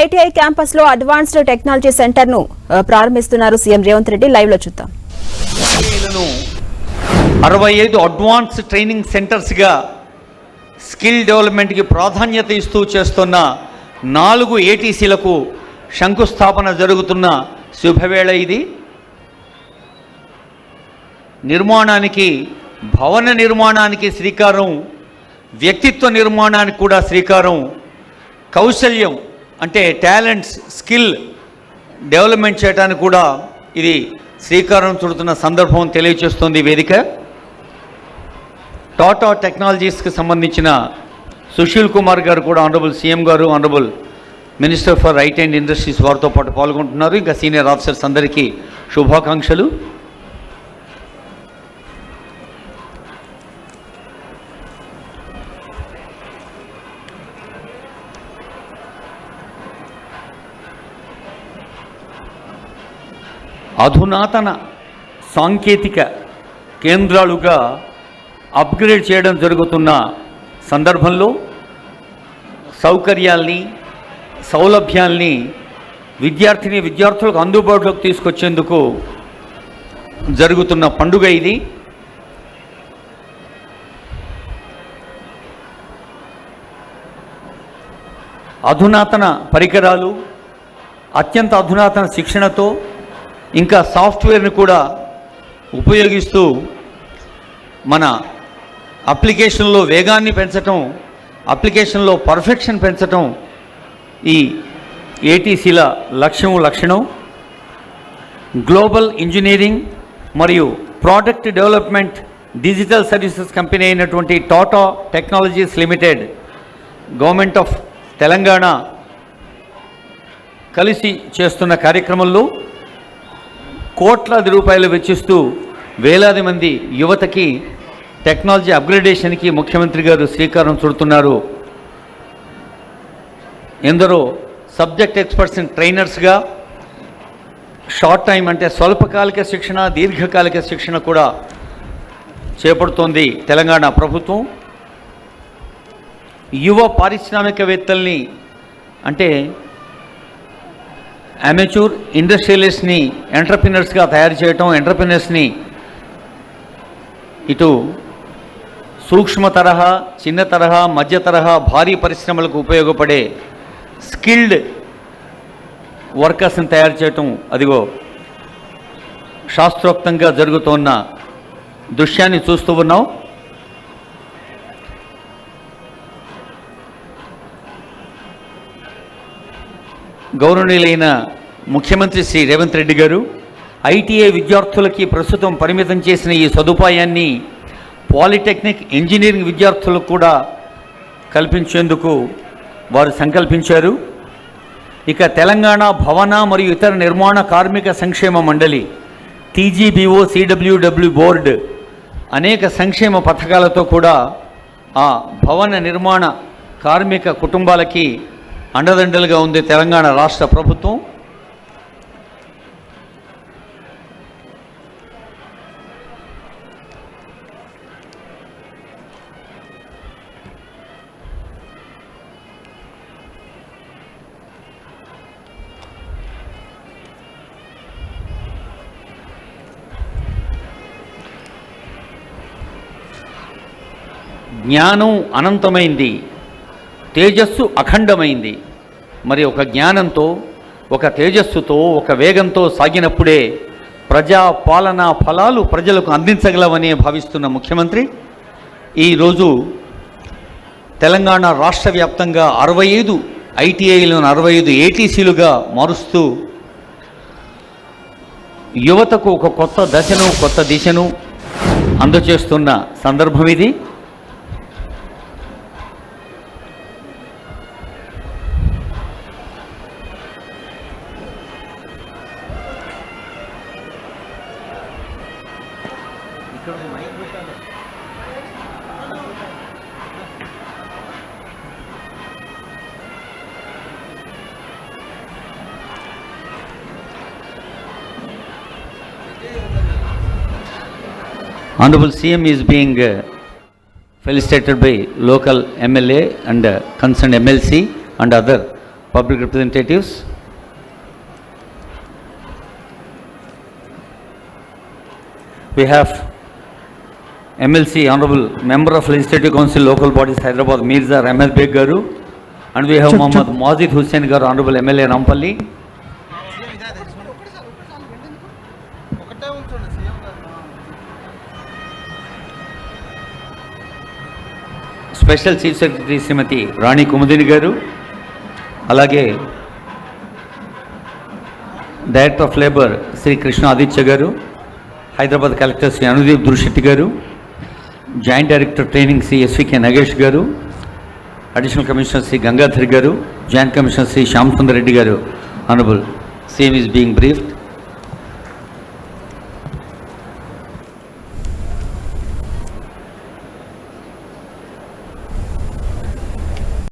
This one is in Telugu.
ఐటీఐ క్యాంపస్లో అడ్వాన్స్డ్ టెక్నాలజీ సెంటర్ను ప్రారంభిస్తున్నారు సీఎం రేవంత్ రెడ్డి. లైవ్లో చూద్దాం అరవై ఐదు అడ్వాన్స్ ట్రైనింగ్ సెంటర్స్గా స్కిల్ డెవలప్మెంట్కి ప్రాధాన్యత ఇస్తూ చేస్తున్న నాలుగు ఏటీసీలకు శంకుస్థాపన జరుగుతున్న శుభవేళ ఇది. నిర్మాణానికి భవన నిర్మాణానికి శ్రీకారం వ్యక్తిత్వ నిర్మాణానికి కూడా శ్రీకారం కౌశల్యం అంటే టాలెంట్స్ స్కిల్ డెవలప్మెంట్ చేయడానికి కూడా ఇది శ్రీకారం చుడుతున్న సందర్భం తెలియచేస్తుంది వేదిక. టాటా టెక్నాలజీస్కి సంబంధించిన సుశీల్ కుమార్ గారు కూడా honourable CM garu honourable minister for right and industries వారితో పాటు పాల్గొంటున్నారు. ఇంకా సీనియర్ ఆఫీసర్స్ అందరికీ శుభాకాంక్షలు. అధునాతన సాంకేతిక కేంద్రాలుగా అప్గ్రేడ్ చేయడం జరుగుతున్న సందర్భంలో సౌకర్యాల్ని సౌలభ్యాల్ని విద్యార్థిని విద్యార్థులకు అందుబాటులోకి తీసుకొచ్చేందుకు జరుగుతున్న పండుగ ఇది. అధునాతన పరికరాలు అత్యంత అధునాతన శిక్షణతో ఇంకా సాఫ్ట్వేర్ని కూడా ఉపయోగిస్తూ మన అప్లికేషన్లో వేగాన్ని పెంచటం అప్లికేషన్లో పర్ఫెక్షన్ పెంచటం ఈ ఏటీసీల లక్ష్యం లక్షణం. గ్లోబల్ ఇంజనీరింగ్ మరియు product development digital services company అయినటువంటి Tata technologies limited government of Telangana కలిసి చేస్తున్న కార్యక్రమంలో కోట్లాది రూపాయలు వెచ్చిస్తూ వేలాది మంది యువతకి టెక్నాలజీ అప్గ్రేడేషన్కి ముఖ్యమంత్రి గారు శ్రీకారం చుడుతున్నారు. ఎందరో సబ్జెక్ట్ ఎక్స్పర్ట్స్ ట్రైనర్స్గా షార్ట్ టైం అంటే స్వల్పకాలిక శిక్షణ దీర్ఘకాలిక శిక్షణ కూడా చేపడుతోంది తెలంగాణ ప్రభుత్వం. యువ పారిశ్రామికవేత్తల్ని అంటే అమెచ్యూర్ ఇండస్ట్రియలిస్ట్ని ఎంటర్ప్రినర్స్గా తయారు చేయటం ఎంటర్ప్రినర్స్ని ఇటు సూక్ష్మ తరహా చిన్న తరహా మధ్య తరహా భారీ పరిశ్రమలకు ఉపయోగపడే స్కిల్డ్ వర్కర్స్ని తయారు చేయటం అదిగో శాస్త్రోక్తంగా జరుగుతున్న దృశ్యాన్ని చూస్తూ ఉన్నాం. గౌరవనీయులైన ముఖ్యమంత్రి శ్రీ రేవంత్ రెడ్డి గారు ఐటీఐ విద్యార్థులకి ప్రస్తుతం పరిమితం చేసిన ఈ సదుపాయాన్ని పాలిటెక్నిక్ ఇంజనీరింగ్ విద్యార్థులకు కూడా కల్పించేందుకు వారు సంకల్పించారు. ఇక తెలంగాణ భవన మరియు ఇతర నిర్మాణ కార్మిక సంక్షేమ మండలి టీజీబీఓ సిడబ్ల్యూడబ్ల్యూ బోర్డు అనేక సంక్షేమ పథకాలతో కూడా ఆ భవన నిర్మాణ కార్మిక కుటుంబాలకి అండదండలుగా ఉంది తెలంగాణ రాష్ట్ర ప్రభుత్వం. జ్ఞానం అనంతమైంది. తేజస్సు అఖండమైంది. మరి ఒక జ్ఞానంతో ఒక తేజస్సుతో ఒక వేగంతో సాగినప్పుడే ప్రజా పాలనా ఫలాలు ప్రజలకు అందించగలవని భావిస్తున్న ముఖ్యమంత్రి ఈరోజు తెలంగాణ రాష్ట్ర వ్యాప్తంగా అరవై ఐదు ఐటీఐలను అరవై ఐదు ఏటీసీలుగా మారుస్తూ యువతకు ఒక కొత్త దశను కొత్త దిశను అందచేస్తున్న సందర్భం ఇది. Honorable CM is being uh, felicitated by local MLA and uh, concerned MLC and other public representatives. We have MLC honourable member of legislative council local bodies Hyderabad మీర్జార్ ఎమ్మెల్బేగ్ garu and we have Mohammed Majid Hussain garu honourable MLA Rampalli special chief secretary Shrimati Rani Kumudini garu అలాగే director of labour Shri Krishna Aditya garu Hyderabad collector Shri Anudeep Durishetty garu joint director training Shri SVK Nagesh garu additional commissioner Shri Gangadhar garu joint commissioner Shri Shyam Sundar Reddy garu. Honourable same is being briefed